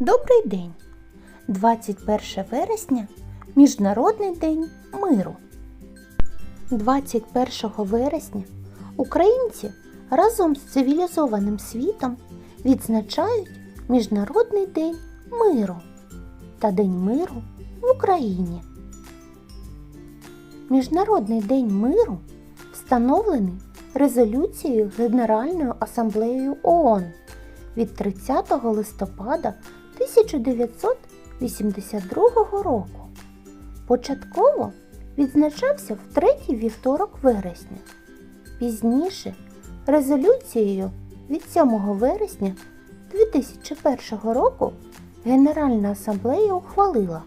Добрий день! 21 вересня Міжнародний день миру. 21 вересня українці разом з цивілізованим світом відзначають Міжнародний день миру та День миру в Україні. Міжнародний день миру встановлений резолюцією Генеральною асамблеєю ООН від 30 листопада 1982 року. Початково відзначався в третій вівторок вересня. Пізніше резолюцією від 7 вересня 2001 року Генеральна асамблея ухвалила,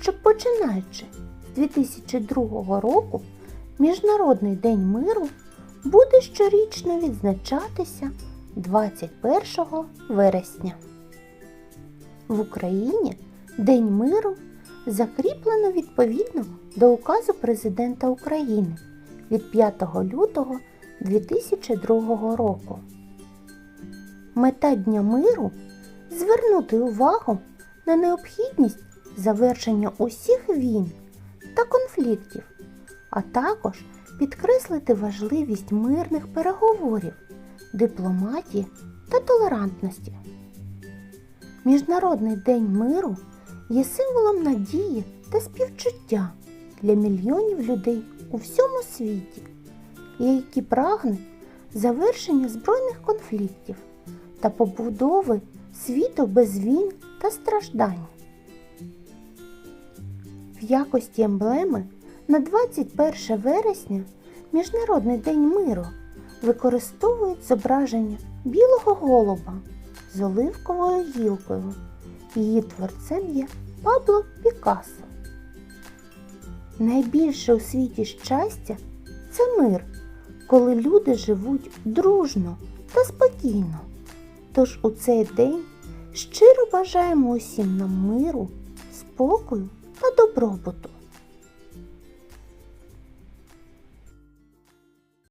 що починаючи з 2002 року Міжнародний день миру буде щорічно відзначатися 21 вересня. В Україні День миру закріплено відповідно до указу Президента України від 5 лютого 2002 року. Мета Дня миру звернути увагу на необхідність завершення усіх війн та конфліктів, а також підкреслити важливість мирних переговорів, дипломатії та толерантності. Міжнародний день миру є символом надії та співчуття для мільйонів людей у всьому світі, які прагнуть завершення збройних конфліктів та побудови світу без війн та страждань. В якості емблеми на 21 вересня Міжнародний день миру використовують зображення білого голуба з оливковою гілкою. Її творцем є Пабло Пікассо. Найбільше у світі щастя це мир, коли люди живуть дружно та спокійно. Тож у цей день щиро бажаємо усім нам миру, спокою та добробуту.